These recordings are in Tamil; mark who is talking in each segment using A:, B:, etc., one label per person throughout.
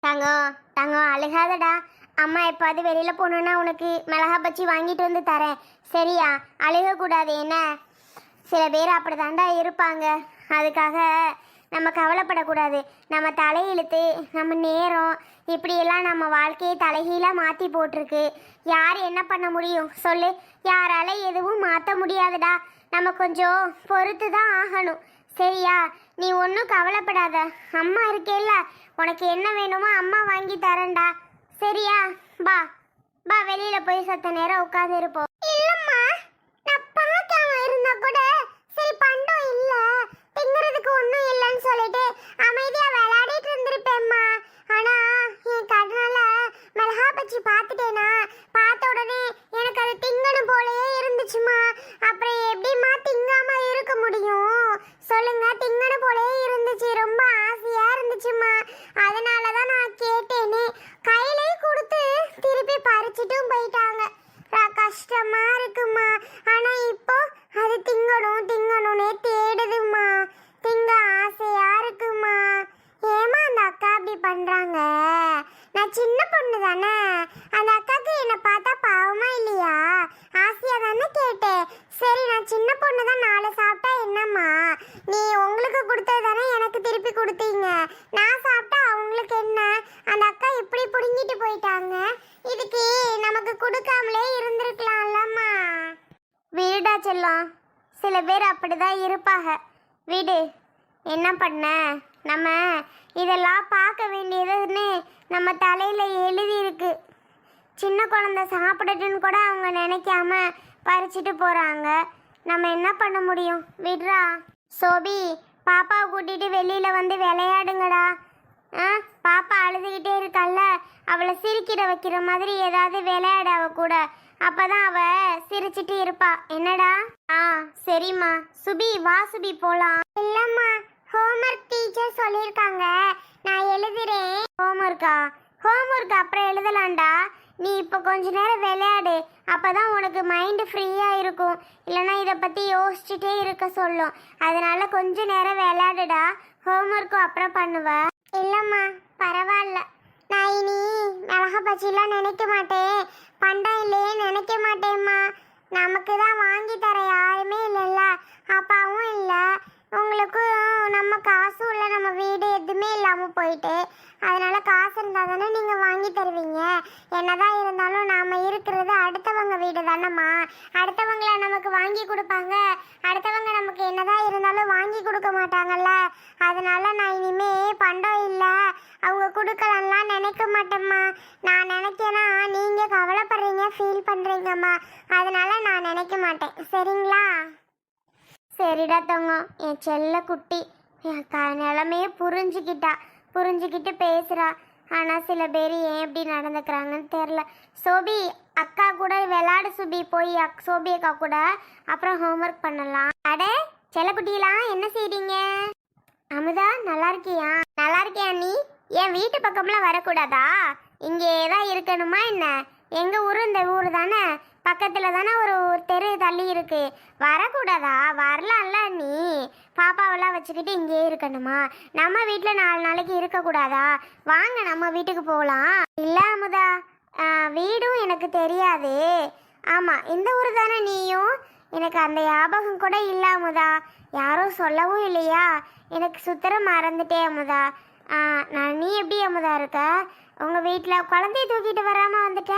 A: தங்கம் தங்கம் அழுகாதடா. அம்மா எப்பாவது வெளியில் போகணுன்னா உனக்கு மிளகா பச்சி வாங்கிட்டு வந்து தரேன். சரியா? அழுகக்கூடாது என்ன? சில பேர் அப்படிதாண்டா இருப்பாங்க. அதுக்காக நம்ம கவலைப்படக்கூடாது. நம்ம தலையிழுத்து நம்ம நேரம் இப்படியெல்லாம் நம்ம வாழ்க்கையை தலைகீழாக மாற்றி போட்டிருக்கு. யார் என்ன பண்ண முடியும்? சொல்லு. யாரால எதுவும் மாற்ற முடியாதுடா. நம்ம கொஞ்சம் பொறுத்து தான் ஆகணும். சரியா நீ ஒன்றும் கவலைப்படாத. அம்மா இருக்கேல்ல உனக்கு என்ன வேணுமோ அம்மா வாங்கி தரேன்டா. சரியா பா பா வெளியில போய் சத்த நேரம் உட்காந்து இருப்போம் இல்லம்மா நான் பார்க்காம இருந்தா கூட சரி பண்டம் இல்ல. திங்கிறதுக்கு ஒன்றும் இல்லைன்னு சொல்லிட்டு அமைதியா விளையாடிட்டு இருந்திருப்பேம்மா. ஆனா என் கண்ணால மிளகா பச்சி பார்த்துட்டேனா பார்த்த உடனே எனக்கு அது திங்கணும் போலயே இருந்துச்சுமா அப்புறம் எப்படிம்மா திங்காம இருக்க முடியும் சொல்லுங்க திங்கணும் போலயே இருந்துச்சு ரொம்ப ஆசையா இருந்துச்சுமா அதனால தான் நான் கேட்டேனே கையிலே கொடுத்து திருப்பி பறிச்சிட்டும் போயிட்டாங்க ர- கஷ்டமா இருக்குமா ஆனா இப்போ அது திங்கணும் திங்கணும்னே தேடுதுமா திங்க ஆசையா இருக்குமா ஏமா அந்த அக்கா அப்படி பண்றாங்க நான் சின்ன பொண்ணு தானே அந்த அக்காக்கு என்ன பார்த்தா பாவமா இல்லையா ஆசையா தானே கேட்டேன் சரி நான் சின்ன பொண்ணு தான் நாலு சாப்பிட்டா என்னம்மா நீ உங்களுக்கு கொடுத்தது தானே எனக்கு திருப்பி கொடுத்தீங்க நான் சாப்பிட்டா அவங்களுக்கு என்ன அந்த அக்கா வாங்கிட்டு போயிட்டாங்க. இதுக்கு நமக்கு கொடுக்காமலே இருந்திருக்கலாம்லம்மா. வீடா செல்லம். சில பேர் அப்படிதான் இருப்பாங்க. வீடு. என்ன பண்ண? நம்ம இதெல்லாம் பார்க்க வேண்டியதுன்னு நம்ம தலையில் எழுதியிருக்கு சின்ன குழந்தை சாப்பிடட்டுன்னு கூட அவங்க நினைக்காம பறிச்சுட்டு போகிறாங்க நம்ம என்ன பண்ண முடியும்? விடுறா. சோபி பாப்பாவை கூட்டிகிட்டு வெளியில் வந்து விளையாடுங்கடா. ஆ? பாப்பா அழுதுகிட்டே இருக்கல்ல அவளை சிரிக்கிற வைக்கிற மாதிரி ஏதாவது விளையாட அவ கூட. அப்பதான் அவ சிரிச்சிட்டு இருப்பா. என்னடா? ஆ சரிம்மா. சுபி வா சுபி போலாம். இல்லம்மா ஹோம்ஒர்க் டீச்சர் சொல்லியிருக்காங்க. நான் எழுதுறேன். ஹோம்ஒர்க்கா ஹோம்ஒர்க் அப்புறம் எழுதலாம்டா. நீ இப்போ கொஞ்ச நேரம் விளையாடு. அப்பதான் உனக்கு மைண்டு ஃப்ரீயா இருக்கும். இல்லைனா இதை பத்தி யோசிச்சுட்டே இருக்க சொல்லும். அதனால கொஞ்ச நேரம் விளையாடுடா. ஹோம்ஒர்க்கும் அப்புறம் பண்ணுவ. இல்லம்மா பரவாயில்ல. நான் இனி மிளகா பச்சிலாம் நினைக்க மாட்டேன். பண்டம் இல்லையே நினைக்க மாட்டேம்மா. நமக்கு தான் வாங்கி தர யாருமே இல்லைல்ல அப்பாவும் இல்லை உங்களுக்கும் நம்ம காசும் இல்லை நம்ம வீடு எதுவுமே இல்லாமல் போயிட்டு அதனால காசு இருந்தால் தானே நீங்கள் வாங்கி தருவீங்க என்னதான் இருந்தாலும் நாம் இருக்கிறது அடுத்தவங்க வீடு தானம்மா அடுத்தவங்கள நமக்கு வாங்கி கொடுப்பாங்க அடுத்தவங்க நமக்கு என்னதான் இருந்தாலும் வாங்கி கொடுக்க மாட்டாங்கல்ல அதனால நான் இனிமே பண்டம் இல்லை அவங்க கொடுக்கலன்னா நினைக்க மாட்டேம்மா நான் நினைக்கேன்னா நீங்கள் கவலைப்படுறீங்க ஃபீல் பண்ணுறீங்கம்மா அதனால நான் நினைக்க மாட்டேன். சரிங்களா? சரிடா தங்கம். என் செல்ல குட்டி என் நிலமையே புரிஞ்சுக்கிட்டா புரிஞ்சுக்கிட்டு பேசுகிறா ஆனால் சில பேர் ஏன் எப்படி நடந்துக்கிறாங்கன்னு தெரில சோபி அக்கா கூட விளாடு சுபி. போய் அக் சோபி அக்கா கூட அப்புறம் ஹோம்ஒர்க் பண்ணலாம். அட செல்லக்குட்டிலாம் என்ன செய்றீங்க? அமுதா நல்லா இருக்கியா? நல்லா இருக்கியா நீ என் வீட்டு பக்கம்லாம் வரக்கூடாதா? இங்கே தான் இருக்கணுமா என்ன? எங்கள் ஊர் இந்த ஊர் தானே? பக்கத்தில் தானே ஒரு தெரு தள்ளி இருக்கு. வரக்கூடாதா? வரலாம்ல நீ. பாப்பாவெல்லாம் வச்சுக்கிட்டு இங்கேயே இருக்கணுமா? நம்ம வீட்டில் நாலு நாளைக்கு இருக்கக்கூடாதா? வாங்க நம்ம வீட்டுக்கு போகலாம். இல்லை அமுதா வீடும் எனக்கு தெரியாது. ஆமாம் இந்த ஊர் தானே நீயும்? எனக்கு அந்த ஞாபகம் கூட இல்லை அமுதா. யாரும் சொல்லவும் இல்லையா? எனக்கு சுத்தரம் மறந்துட்டே அமுதா. நான் நீ எப்படி அமுதா இருக்க? உங்கள் வீட்டில் குழந்தைய தூக்கிட்டு வராமல் வந்துட்ட.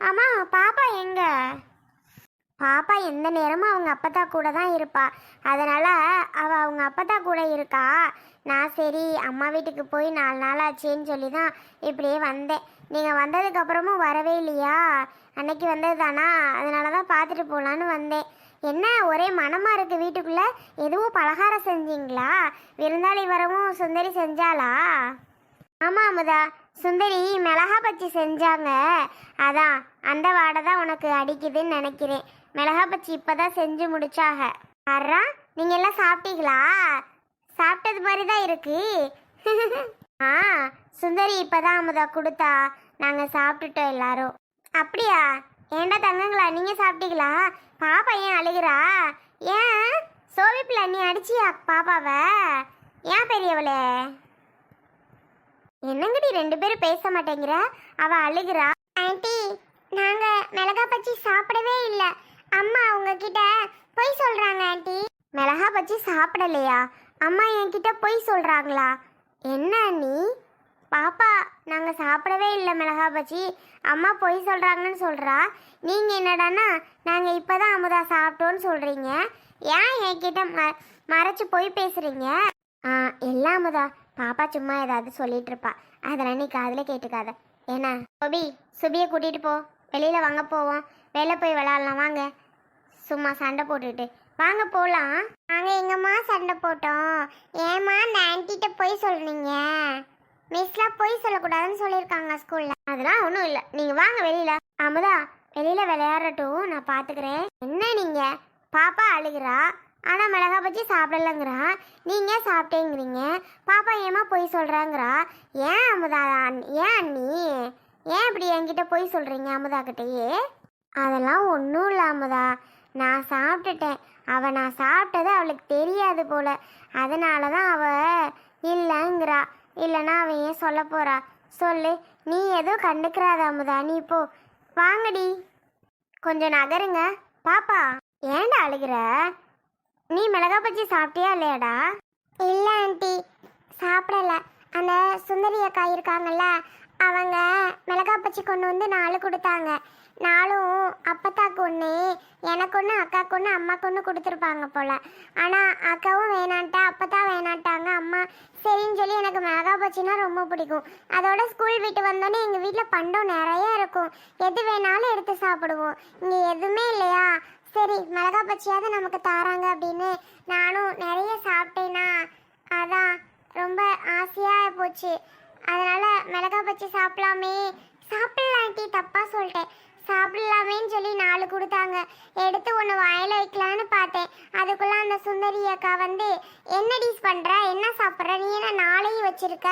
A: ஆமாம் பாப்பா எங்க? பாப்பா எந்த நேரமும் அவங்க அப்பத்தா கூட தான் இருப்பா. அதனால் அவள் அவங்க அப்பத்தா கூட இருக்கா? நான் சரி அம்மா வீட்டுக்கு போய் நாலு நாள் ஆச்சேன்னு சொல்லி தான் இப்படியே வந்தேன். நீங்கள் வந்ததுக்கப்புறமும் வரவே இல்லையா? அன்னைக்கு வந்தது தானா அதனால தான் பார்த்துட்டு போகலான்னு வந்தேன். என்ன ஒரே மனமாக இருக்கு வீட்டுக்குள்ளே? எதுவும் பலகாரம் செஞ்சீங்களா? விருந்தாளி வரவும் சுந்தரி செஞ்சாளா? ஆமாம் அமுதா. சுந்தரி மிளகா பச்சி செஞ்சாங்க. அதான் அந்த வாடை தான் உனக்கு அடிக்குதுன்னு நினைக்கிறேன். மிளகா பச்சி இப்பதான் செஞ்சு முடிச்சாக அறா நீங்க எல்லாம் சாப்பிட்டீங்களா? சாப்பிட்டது மாதிரி தான் இருக்கு. ஆ சுந்தரி இப்பதான் அமுதா கொடுத்தா. நாங்க சாப்பிட்டுட்டோம் எல்லாரும். அப்படியா? ஏண்டா தங்கங்களா நீங்க சாப்பிட்டீங்களா? பாப்பா ஏன் அழுகிறா? ஏன்? சோவிப்பில் நீ அடிச்சியா பாப்பாவை? ஏன் பெரியவளே? என்னங்கடி ரெண்டு பேரும் பேச மாட்டேங்கிற? அவ அழுகிறா. ஆன்ட்டி நாங்க மிளகா பச்சி சாப்பிடவே இல்ல. அம்மா உங்ககிட்ட பொய் சொல்றாங்க ஆன்ட்டி மிளகா பச்சி சாப்பிடலையா? அம்மா என்கிட்ட பொய் சொல்றாங்களா? என்ன நீ? பாப்பா நாங்க சாப்பிடவே இல்லை மிளகா பச்சி அம்மா பொய் சொல்றாங்கன்னு சொல்றா. நீங்க என்னடான்னா நாங்க இப்பதான் அமுதா சாப்பிட்டோன்னு சொல்றீங்க. ஏன் என்கிட்ட ம மறைச்சு பொய் பேசுறீங்க? ஆ எல்லாம் அமுதா. பாப்பா சும்மா ஏதாவது சொல்லிட்டு இருப்பா அதெல்லாம் நீ காதில் கேட்டுக்காத. ஏன்னா சுபி சுபியை கூட்டிகிட்டு போ. வெளியில் வாங்க போவோம். வெளில போய் விளாட்லாம் வாங்க. சும்மா சண்டை போட்டுட்டு வாங்க போகலாம் நாங்கள் எங்கம்மா சண்டை போட்டோம். ஏம்மா அந்த ஆன்ட்டிட்ட போய் சொல்கிறீங்க மிஸ்லாம் போய் சொல்லக்கூடாதுன்னு சொல்லியிருக்காங்க ஸ்கூலில் அதெல்லாம் ஒன்றும் இல்லை. நீங்கள் வாங்க வெளியில. அமுதா வெளியில் விளையாடட்டும். நான் பார்த்துக்கிறேன் என்ன நீங்கள் பாப்பா அழுகிறா. ஆனால் மிளகா பஜ்ஜி சாப்பிடலங்கிறா. நீங்கள் சாப்பிட்டேங்கிறீங்க? பாப்பா ஏமா போய் சொல்கிறாங்கிறா ஏன் அமுதா ஏன் அண்ணி? ஏன் இப்படி என்கிட்ட போய் சொல்கிறீங்க அமுதா அதெல்லாம் ஒன்றும் இல்லை அமுதா. நான் சாப்பிட்டுட்டேன். அவள் நான் சாப்பிட்டது அவளுக்கு தெரியாது போல. அதனால தான் அவள் இல்லைங்கிறா. இல்லைன்னா அவன் ஏன் சொல்ல போகிறா சொல்லு. நீ எதுவும் கண்டுக்கிறாத அமுதா. நீ போ. வாங்கடி. கொஞ்சம் நகருங்க. பாப்பா ஏன்டா அழுகிற? நீ மிளகா பச்சி சாப்பிட்டியா இல்லையாடா? இல்லை ஆண்டி. சாப்பிடல. அந்த சுந்தரி அக்கா இருக்காங்கல்ல அவங்க மிளகா பச்சி கொண்டு வந்து நாலு கொடுத்தாங்க. நாலும் அப்பத்தாக்கு ஒன்று எனக்கு ஒன்று அக்காவுக்கு ஒன்று அம்மாக்கு ஒன்று கொடுத்துருப்பாங்க போல். ஆனால் அக்காவும் வேணான்ட்டா அப்பத்தா வேணான்ட்டாங்க. அம்மா சரின்னு சொல்லி எனக்கு மிளகா பச்சினா ரொம்ப பிடிக்கும். அதோட ஸ்கூல் விட்டு வந்தோடனே எங்கள் வீட்டில் பண்டம் நிறைய இருக்கும். எது வேணாலும் எடுத்து சாப்பிடுவோம். இங்கே எதுவுமே இல்லையா? சரி மிளகா பச்சியாவது நமக்கு தாராங்க அப்படின்னு நானும் நிறைய சாப்பிட்டேன்னா அதான் ரொம்ப ஆசையாக போச்சு. அதனால் மிளகா பச்சி சாப்பிடலாமே. சாப்பிடலாம் தப்பாக சொல்லிட்டேன். சாப்பிடலாமேன்னு சொல்லி நாலு கொடுத்தாங்க. எடுத்து ஒன்று வாயில் வைக்கலான்னு பார்த்தேன். அதுக்குள்ளே அந்த சுந்தரி அக்கா வந்து என்ன டீஸ் பண்ணுற என்ன சாப்பிட்ற? நீ என்ன நாளையும் வச்சிருக்க?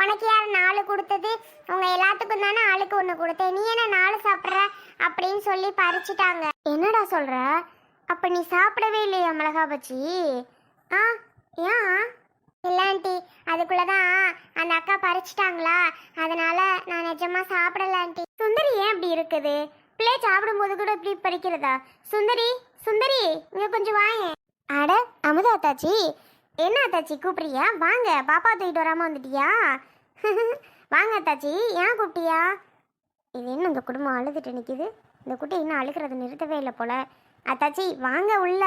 A: உனக்கு யார் நாலு கொடுத்தது? உங்கள் எல்லாத்துக்கும் தானே ஆளுக்கு ஒன்று கொடுத்தேன். நீ என்ன நாலு சாப்பிட்ற? அப்படின்னு சொல்லி பறிச்சிட்டாங்க. என்னடா சொல்கிற அப்போ நீ சாப்பிடவே இல்லையா மிளகா பச்சி ஆ ஏன்? இல்லை ஆண்டி அதுக்குள்ளதான் அந்த அக்கா பறிச்சிட்டாங்களா? அதனால நான் நிஜமா சாப்பிடல ஆண்டி. சுந்தரி ஏன் இப்படி இருக்குது? பிள்ளை சாப்பிடும்போது கூட இப்படி பறிக்கிறதா? சுந்தரி சுந்தரி இங்க கொஞ்சம் வாங்க அட அமுதா அத்தாச்சி. என்ன அத்தாச்சி கூப்பிடுறியா? வாங்க பாப்பா தூக்கிட்டு வராம வந்துட்டியா? வாங்க அத்தாச்சி ஏன் கூப்பிட்டியா? இது என்ன இந்த குடும்பம் அழுதுட்டு நிற்கிது இந்த குட்டி இன்னும் அழுகிறத நிறுத்தவே இல்லை போல. அத்தாச்சி வாங்க உள்ள.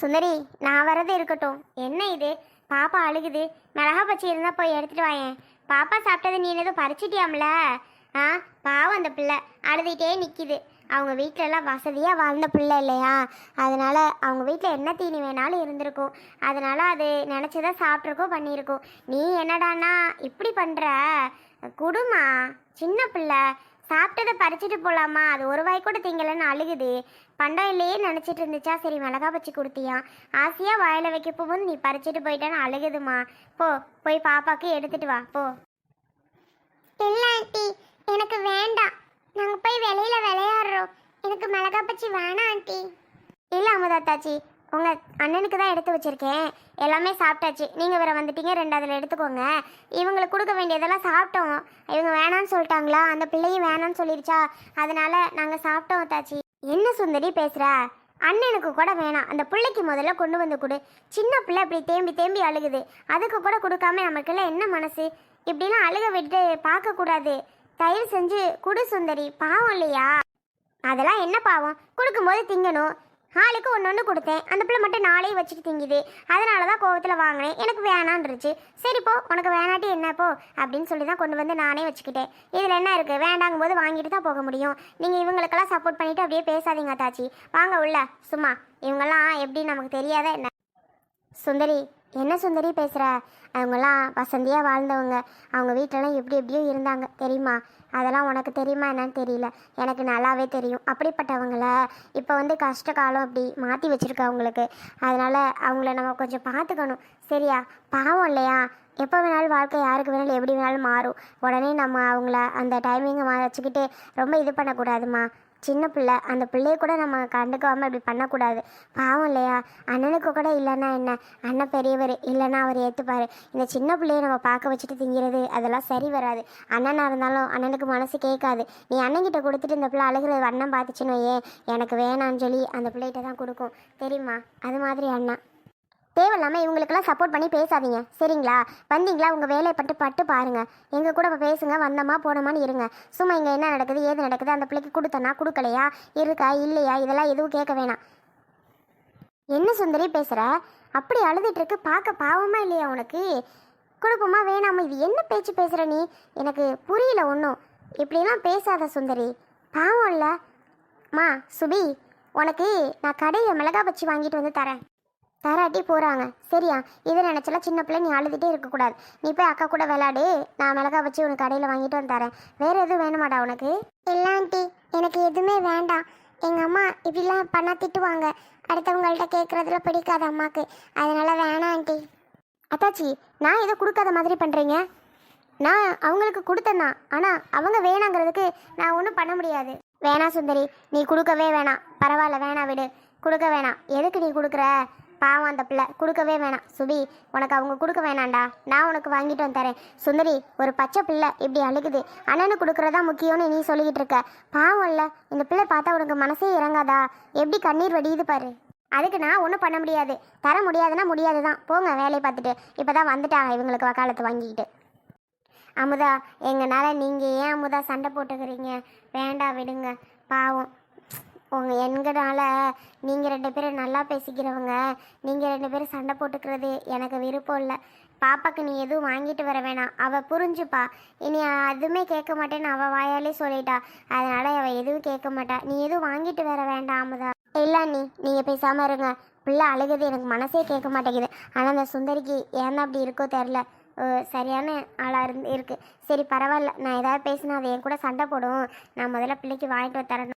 A: சுந்தரி நான் வரது இருக்கட்டும். என்ன இது? பாப்பா அழுகுது. மிளகா பச்சை இருந்தால் போய் எடுத்துட்டு வாயேன். பாப்பா சாப்பிட்டது நீ எதுவும் பறிச்சிட்டியாம்ல? ஆ பாவம் அந்த பிள்ளை. அழுதுகிட்டே நிற்கிது அவங்க வீட்டிலலாம் வசதியாக வாழ்ந்த பிள்ளை இல்லையா? அதனால் அவங்க வீட்டில் என்ன தீனி வேணாலும் இருந்திருக்கும். அதனால் அது நினச்சதை சாப்பிட்ருக்கோம் பண்ணியிருக்கோம் நீ என்னடானா இப்படி பண்ணுற குடுமா சின்ன பிள்ளை. சாப்பிட்டதை பறிச்சுட்டு போலாமா? அது ஒரு வாய் கூட திங்கலன்னு அழுகுது. பண்டம் இல்லையே நினச்சிட்டு இருந்துச்சா? சரி மிளகா பச்சி கொடுத்தியா? ஆசையாக வாயில வைக்க போகும்போது நீ பறிச்சுட்டு போயிட்டான்னு அழுகுதுமா போ போய் பாப்பாக்கு எடுத்துட்டு வா. போ. இல்லை ஆண்டி. எனக்கு வேண்டாம். நாங்கள் போய் வெளியில விளையாடுறோம். எனக்கு மிளகா பச்சி வேணாம் ஆண்டி. இல்லை அமுதாத்தாச்சி. உங்கள் அண்ணனுக்கு தான் எடுத்து வச்சிருக்கேன். எல்லாமே சாப்பிட்டாச்சு. நீங்கள் வேறு வந்துட்டீங்க ரெண்டு அதில் எடுத்துக்கோங்க. இவங்களுக்கு கொடுக்க வேண்டியதெல்லாம் சாப்பிட்டோம். இவங்க வேணான்னு சொல்லிட்டாங்களா? அந்த பிள்ளையும் வேணான்னு சொல்லிருச்சா? அதனால் நாங்கள் சாப்பிட்டோம் தாச்சி. என்ன சுந்தரி பேசுகிற அண்ணனுக்கு கூட வேணாம். அந்த பிள்ளைக்கு முதல்ல கொண்டு வந்து கொடு. சின்ன பிள்ளை இப்படி தேம்பி தேம்பி அழுகுது. அதுக்கு கூட கொடுக்காம நமக்குள்ள என்ன மனசு? இப்படிலாம் அழுக விட்டு பார்க்கக்கூடாது தயவு செஞ்சு குடு சுந்தரி. பாவம் இல்லையா? அதெல்லாம் என்ன பாவம்? கொடுக்கும்போது திங்கணும். ஆளுக்கு ஒன்று ஒன்று கொடுத்தேன். அந்த பிள்ளை மட்டும் நாளே வச்சுட்டு திங்குது. அதனால தான் கோவத்தில் வாங்கினேன். எனக்கு வேணான்ருச்சு சரி போ உனக்கு வேணாட்டி என்ன போ? அப்படின்னு சொல்லி தான் கொண்டு வந்து நானே வச்சுக்கிட்டேன். இதில் என்ன இருக்குது வேண்டாங்கும் போது வாங்கிட்டு தான் போக முடியும். நீங்கள் இவங்களுக்கெல்லாம் சப்போர்ட் பண்ணிவிட்டு அப்படியே பேசாதீங்க தாச்சி. வாங்க உள்ள. சும்மா. இவங்கெல்லாம் எப்படி நமக்கு தெரியாத என்ன? சுந்தரி என்ன சுந்தரி பேசுகிற அவங்களாம் வசந்தியாக வாழ்ந்தவங்க. அவங்க வீட்டிலலாம் எப்படி எப்படியோ இருந்தாங்க. தெரியுமா? அதெல்லாம் உனக்கு தெரியுமா என்னன்னு தெரியல. எனக்கு நல்லாவே தெரியும். அப்படிப்பட்டவங்கள இப்போ வந்து கஷ்ட காலம் அப்படி மாற்றி வச்சுருக்கா அவங்களுக்கு. அதனால் அவங்கள நம்ம கொஞ்சம் பார்த்துக்கணும். சரியா? பாவம் இல்லையா? எப்போ வேணாலும் வாழ்க்கை யாருக்கு வேணாலும் எப்படி வேணாலும் மாறும். உடனே நம்ம அவங்கள அந்த டைமிங்கை வச்சுக்கிட்டு ரொம்ப இது பண்ணக்கூடாதுமா சின்ன பிள்ளை அந்த பிள்ளைய கூட நம்ம கண்டுக்காமல் இப்படி பண்ணக்கூடாது. பாவம் இல்லையா? அண்ணனுக்கு கூட இல்லைன்னா என்ன? அண்ணன் பெரியவர் இல்லைன்னா அவர் ஏற்றுப்பார் இந்த சின்ன பிள்ளைய நம்ம பார்க்க வச்சுட்டு திங்கிறது அதெல்லாம் சரி வராது. அண்ணனாக இருந்தாலும் அண்ணனுக்கு மனசு கேட்காது. நீ அண்ணன்கிட்ட கொடுத்துட்டு இந்த பிள்ளை அழுகிறது அண்ணன் பார்த்துச்சுன்னு ஏன் எனக்கு வேணான்னு சொல்லி அந்த பிள்ளைகிட்ட தான் கொடுக்கும். தெரியுமா? அது மாதிரி அண்ணா. தேவையில்லாமல் இவங்களுக்கெல்லாம் சப்போர்ட் பண்ணி பேசாதீங்க. சரிங்களா? வந்தீங்களா? உங்கள் வேலையை பட்டு பட்டு பாருங்கள் எங்கள் கூட பேசுங்க வந்தோமா போனோமான்னு இருங்க. சும்மா இங்கே என்ன நடக்குது ஏது நடக்குது அந்த பிள்ளைக்கு கொடுத்தனா கொடுக்கலையா இருக்கா இல்லையா இதெல்லாம் எதுவும் கேட்க வேணாம். என்ன சுந்தரி பேசுகிற அப்படி அழுதுட்டு பார்க்க பாவமா இல்லையா உனக்கு? குழப்பமா வேணாமா? இது என்ன பேச்சு பேசுகிற நீ? எனக்கு புரியல ஒன்றும் இப்படிலாம் பேசாத சுந்தரி. பாவம் இல்லை. மா சுபி உனக்கு நான் கடையில் மிளகா பச்சி வாங்கிட்டு வந்து தரேன். தராட்டி போகிறாங்க சரியா? இதை நினச்சல சின்ன பிள்ளை நீ அழுதுகிட்டே இருக்கக்கூடாது. நீ போய் அக்கா கூட விளாடு நான் மிளகா வச்சு உனக்கு கடையில் வாங்கிட்டு வந்து தரேன். வேறு எதுவும் வேணுமாடா உனக்கு? இல்லை ஆண்டி. எனக்கு எதுவுமே வேண்டாம். எங்கள் அம்மா இப்படிலாம் பண்ணால் திட்டுவாங்க. அடுத்தவங்கள்ட்ட கேட்குறதுல பிடிக்காது அம்மாவுக்கு அதனால வேணாம் ஆண்டி. அத்தாச்சி நான் ஏதோ கொடுக்காத மாதிரி பண்ணுறீங்க நான் அவங்களுக்கு கொடுத்தேன் ஆனால் அவங்க வேணாங்கிறதுக்கு நான் ஒன்றும் பண்ண முடியாது. வேணாம் சுந்தரி நீ கொடுக்கவே வேணாம். பரவாயில்ல வேணாம் விடு. கொடுக்க வேணாம். எதுக்கு நீ கொடுக்குற? பாவம் அந்த பிள்ளை. கொடுக்கவே வேணாம். சுபி உனக்கு அவங்க கொடுக்க வேணாம்டா. நான் உனக்கு வாங்கிட்டு வந்து தரேன். சுந்தரி ஒரு பச்சை பிள்ளை இப்படி அழுகுது. அண்ணனு கொடுக்குறதா முக்கியம்னு நீ சொல்லிக்கிட்டு இருக்க. பாவம் இல்லை. இந்த பிள்ளை பார்த்தா உனக்கு மனசே இறங்காதா? எப்படி கண்ணீர் வடியுது பாரு. அதுக்கு நான் ஒன்றும் பண்ண முடியாது. தர முடியாதுன்னா முடியாது தான் போங்க வேலையை பார்த்துட்டு. இப்போ தான் வந்துட்டாங்க இவங்களுக்கு வக்காலத்து வாங்கிக்கிட்டு. அமுதா எங்களால் நீங்கள் ஏன் அமுதா சண்டை போட்டுக்கிறீங்க? வேண்டாம் விடுங்க. பாவம். உங்கள் எங்களால் நீங்கள் ரெண்டு பேரும் நல்லா பேசிக்கிறவங்க நீங்கள் ரெண்டு பேரும் சண்டை போட்டுக்கிறது எனக்கு விருப்பம் இல்லை. பாப்பாக்கு நீ எதுவும் வாங்கிட்டு வர வேணாம். அவள் புரிஞ்சுப்பா. இனி அதுவுமே கேட்க மாட்டேன்னு அவள் வாயாலே சொல்லிட்டா. அதனால் அவள் எதுவும் கேட்க மாட்டா. நீ எதுவும் வாங்கிட்டு வர வேண்டாம் அமுதா. இல்லை நீ நீங்கள் பேசாமல் இருங்க. பிள்ளை அழுகுது எனக்கு மனசே கேட்க மாட்டேங்குது. ஆனால் அந்த சுந்தரிக்கு ஏன் அப்படி இருக்கோ தெரில சரியான ஆளாக இருந்து இருக்குது சரி பரவாயில்ல. நான் ஏதாவது பேசினா அது என் கூட சண்டை போடும். நான் முதல்ல பிள்ளைக்கு வாங்கிட்டு வந்து தரணும்